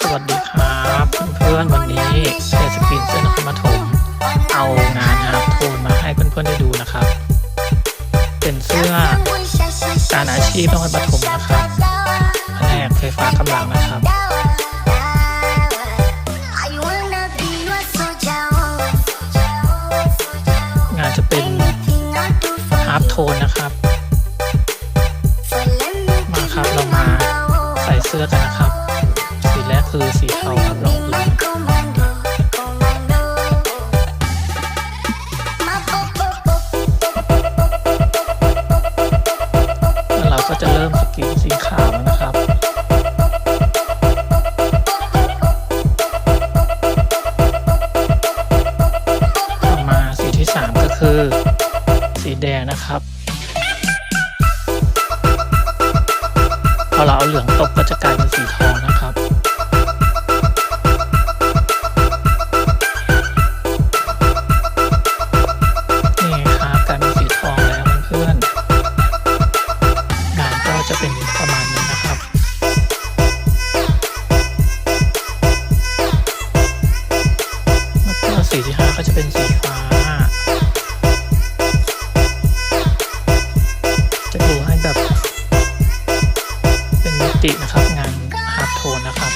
สวัสดีครับเพื่อนๆวันนี้เทสกินเสื้อนครปฐมเอางานนะครับโทนมาให้เพื่อนๆได้ดูนะครับ เป็นเสื้อการอาชีพนครปฐมนะครับแผนกไฟฟ้ากำลังนะครับงานจะเป็นฮาร์ปโทนนะครับมาครับเรามาใส่เสื้อกันนะครับ คือสีเทาครับรองพื้นแล้วเราก็จะเริ่มสกรีนสีขาวนะครับต่อมาสีที่สามก็คือ สีแดงนะครับพอเราเอาเหลืองตบก็จะกลายเป็นสีทองนะครับ จะเป็นประมาณนี้นะครับแล้วก็สีที่ห้าก็จะเป็นสีฟ้า จะดูให้แบบ เป็นมิตินะครับงานฮาร์ดโทนนะครับ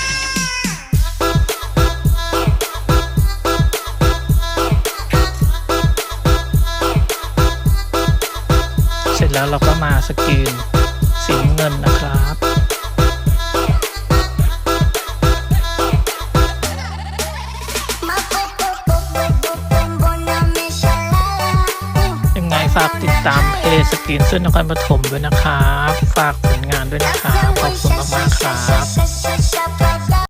เสร็จแล้วเราก็มาสกรีน สีเงินนะครับยังไงฝากติดตามเพจสกรีนเส้นนครปฐมด้วยนะครับ ฝากผลงานด้วยนะครับ ขอบคุณมากๆครับ